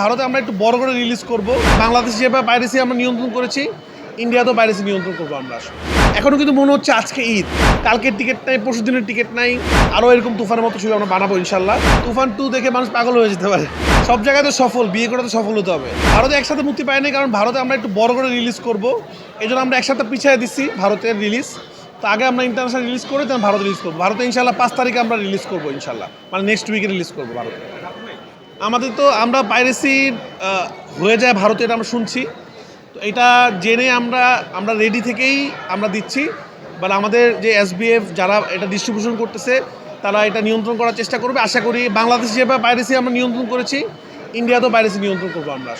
ভারতে আমরা একটু বড় করে রিলিজ করব। বাংলাদেশ যেভাবে পাইরেসি আমরা নিয়ন্ত্রণ করেছি, ইন্ডিয়াতেও পাইরেসি নিয়ন্ত্রণ করব আমরা আসলে। এখনও কিন্তু মনে হচ্ছে আজকে ঈদ। কালকের টিকিট নাই, পরশু দিনের টিকিট নাই, আরও এরকম তুফানের মতো ছবি আমরা বানাবো ইনশাল্লাহ তুফান টু দেখে মানুষ পাগল হয়ে যেতে পারে। সব জায়গায় তো সফল, বিয়ে করে তো সফল হতে হবে। ভারতে একসাথে মুক্তি পায়নি কারণ ভারতে আমরা একটু বড় করে রিলিজ করব। এই জন্য আমরা একসাথে পিছিয়ে দিচ্ছি ভারতের রিলিজ তো আগে আমরা ইন্টারন্যাশনাল রিলিজ করে তখন ভারতে রিলিজ করব। ভারতে ইনশাল্লাহ পাঁচ তারিখে আমরা রিলিজ করব ইনশাল্লাহ মানে নেক্সট উইকে রিলিজ করব ভারতে। আমাদের তো আমরা পাইরেসি হয়ে যায় ভারতে, এটা আমরা শুনছি। তো এটা জেনে আমরা আমরা রেডি থেকেই আমরা দিচ্ছি। বাট আমাদের যে এসবিএফ যারা এটা ডিস্ট্রিবিউশন করতেছে, তারা এটা নিয়ন্ত্রণ করার চেষ্টা করবে। আশা করি বাংলাদেশ যেভাবে পাইরেসি আমরা নিয়ন্ত্রণ করেছি। ইন্ডিয়াতেও পাইরেসি নিয়ন্ত্রণ করব আমরা।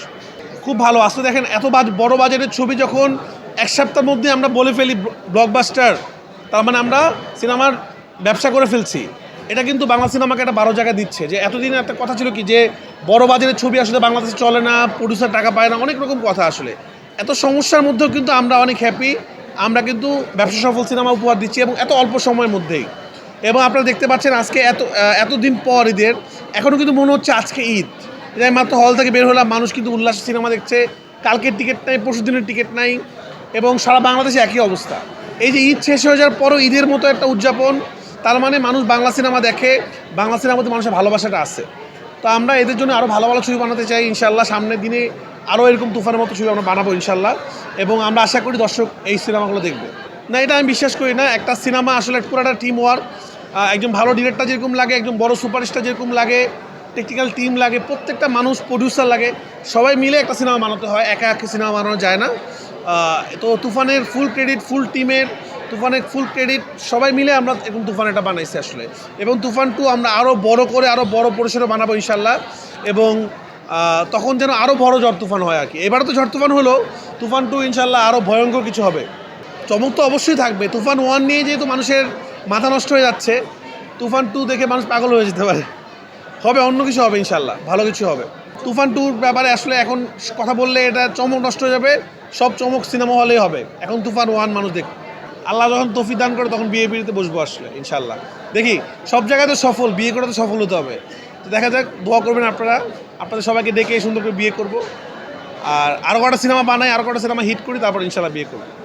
খুব ভালো। আসলে দেখেন এত বাজ- বড় বাজেটের ছবি যখন এক সপ্তাহের মধ্যে আমরা বলে ফেলি ব্লকবাস্টার তার মানে আমরা সিনেমার ব্যবসা করে ফেলছি। এটা কিন্তু বাংলা সিনেমাকে একটা বারো জায়গা দিচ্ছে। যে এতদিন একটা কথা ছিল কি, যে বড় বাজারের ছবি আসলে বাংলাদেশে চলে না প্রডিউসার টাকা পায় না, অনেক রকম কথা আসলে। এত সমস্যার মধ্যেও কিন্তু আমরা অনেক হ্যাপি আমরা কিন্তু ব্যবসা সফল সিনেমা উপহার দিচ্ছি এবং এত অল্প সময়ের মধ্যেই। এবং আপনারা দেখতে পাচ্ছেন আজকে এত এতদিন পর ঈদের এখনও কিন্তু মনে হচ্ছে আজকে ঈদ। আমি মাত্র হল থেকে বের হলাম, মানুষ কিন্তু উল্লাস সিনেমা দেখছে। কালকের টিকিট নাই, পরশু দিনের টিকিট নাই এবং সারা বাংলাদেশে একই অবস্থা। এই যে ঈদ শেষ হয়ে যাওয়ার পরও ঈদের মতো একটা উদযাপন তার মানে মানুষ বাংলা সিনেমা দেখে, বাংলা সিনেমাতে মানুষের ভালোবাসাটা আছে। তো আমরা এদের জন্য আরও ভালো ভালো ছবি বানাতে চাই ইনশাল্লাহ সামনের দিনে আরও এরকম তুফানের মতো ছবি আমরা বানাবো ইনশাল্লাহ এবং আমরা আশা করি দর্শক এই সিনেমাগুলো দেখবে। না, এটা আমি বিশ্বাস করি না। একটা সিনেমা আসলে পুরোটা টিম ওয়ার্ক একজন ভালো ডিরেক্টর যেরকম লাগে, একজন বড় সুপারস্টার যেরকম লাগে টেকনিক্যাল টিম লাগে, প্রত্যেকটা মানুষ প্রডিউসার লাগে, সবাই মিলে একটা সিনেমা বানাতে হয়। একা একা সিনেমা বানানো যায় না। তো তুফানের ফুল ক্রেডিট ফুল টিমের তুফানের ফুল ক্রেডিট সবাই মিলে আমরা এরকম তুফান এটা বানাইছি আসলে। এবং তুফান টু আমরা আরও বড় করে আরও বড় পরিসরে বানাবো ইনশাল্লাহ এবং তখন যেন আরও বড় ঝড় তুফান হয় আর কি। এবারে তো ঝড় তুফান হলো, তুফান টু ইনশাল্লাহ আরও ভয়ঙ্কর কিছু হবে। চমক তো অবশ্যই থাকবে। তুফান ওয়ান নিয়ে যেহেতু মানুষের মাথা নষ্ট হয়ে যাচ্ছে, তুফান টু দেখে মানুষ পাগল হয়ে যেতে পারে। হবে, অন্য কিছু হবে ইনশাল্লাহ ভালো কিছু হবে। তুফান টুর ব্যাপারে আসলে এখন কথা বললে এটা চমক নষ্ট হয়ে যাবে, সব চমক সিনেমা হলেই হবে। এখন তুফান ওয়ান মানুষ দেখ আল্লাহ যখন তফি দান করে তখন বিয়ে বিয়েতে বসবো আসলে ইনশাল্লাহ দেখি, সব জায়গায় তো সফল, বিয়ে করে তো সফল হতে হবে। তো দেখা যাক, দোয়া করবেন আপনারা। আপনাদের সবাইকে ডেকে সুন্দর করে বিয়ে করব। আর আরও কটা সিনেমা বানাই আরও কটা সিনেমা হিট করি, তারপর ইনশাল্লাহ বিয়ে করব।